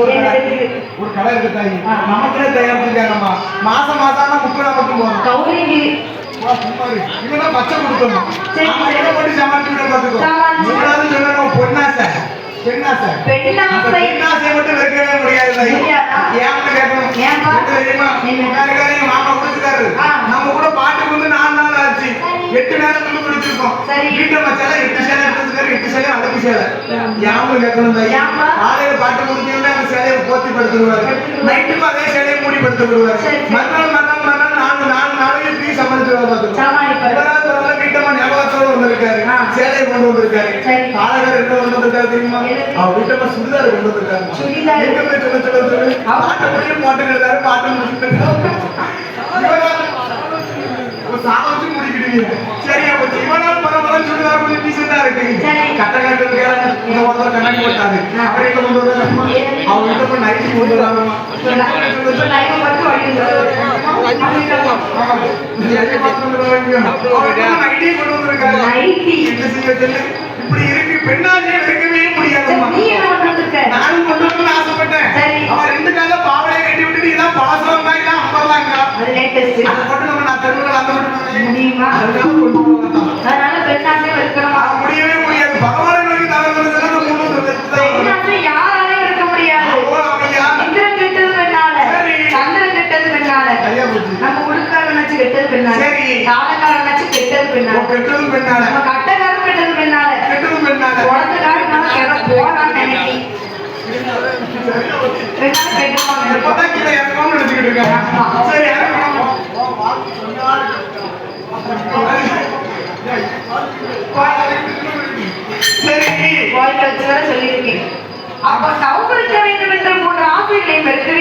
ஒரு கடை இருக்கு. தாயி. நமக்குனே தயாரிச்சிருக்காங்கம்மா மாசம் மாசம் ஆனா முப்பதா மட்டும் போதும். கௌரிக்கு. இவன்தான் பச்சை கொடுக்கணும் போட்டு சமாளிச்சு விட. சொல்லணும் பொன்னாசை. பெண்ணாசை. பெண்ணாசை. மட்டும் வெறுக்கவே முடியாது கேட்கணும்? எது தெரியுமா மாமா கொடுத்துட்டாரு. நம்ம கூட பாட்டுக்கு வந்து நாலு நாள் ஆச்சு. எட்டு நேரம் துண்டு குடிச்சிருக்கோம் சரி. வீட்டுல மச்சால எட்டு சேலை எடுத்துருக்காரு எட்டு சேலை அடக்கு சேலை. யாமும் கேட்கணும் தாயி? படுத்துருவாரு. நைட்டுக்கும் அதே சேலையை மூடி படுத்து விடுவாரு சரி, சரி. மறுநாள் மறுநாள் மறுநாள் நாலு நாலு நாளைக்கு டீ சமாளிச்சு பரவாயில்ல, வீட்டம்மா ஞாபகத்தோட வந்திருக்காரு. சேலையை கொண்டு வந்திருக்காரு. சரி. காலகாரம் என்ன கொண்டு வந்திருக்காரு தெரியுமா? அவர் வீட்டம்மா சுடிதார் கொண்டு வந்திருக்காரு. எங்க போய் சொல்ல சொல்ல பாட்டு முடியும் போட்டுக்கிறாரு பாட்டு முடிச்சுட்டு சாமிச்சு முடிக்கிட்டீங்க சரி அப்ப இவனால் பரவாயில்ல சுடிதார் கொஞ்சம் டீசெண்டா இருக்கு. கட்ட கட்டு இங்க ஒருத்தர் கண்ணாடி போட்டாரு. கொண்டு வர்றாரு இப்படி இருக்கு பெண்ணாலே இருக்கவே பண்ணிருக்க நானும் கொண்டு வரணும்னு ஆசைப்பட்டேன் சரி. அவன் ரெண்டு கால பாவடையை கட்டி விட்டுட்டு இதான் பாசம் தான் இதான் அம்பர்லாங்க அது மட்டும் நம்ம நான் தெருவில் அந்த மட்டும் அதனால கொண்டு வரலாம் நம்ம உடுக்காரன் வச்சு கெட்டது பெண்ணால சரி. காலக்காரன் வச்சு கெட்டது பெண்ணால கெட்டதும் பெண்ணால நம்ம கட்டக்காரன் கெட்டது பெண்ணால கெட்டதும் பெண்ணால காரணம் கிளம்ப போறான்னு நினைக்கி. பெண்ணால கெட்டுப்பாங்க இப்பதான் கீழே இறங்கணும்னு நினைச்சுக்கிட்டு இருக்கேன் சரி இறங்கணும் சரி. கோயில் வச்சு வர சொல்லியிருக்கேன். அப்ப சௌகரிக்க வேண்டும் என்ற மூன்று ஆசைகளை பெற்று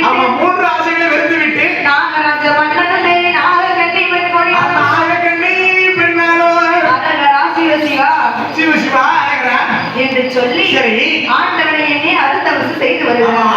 வருகிறார்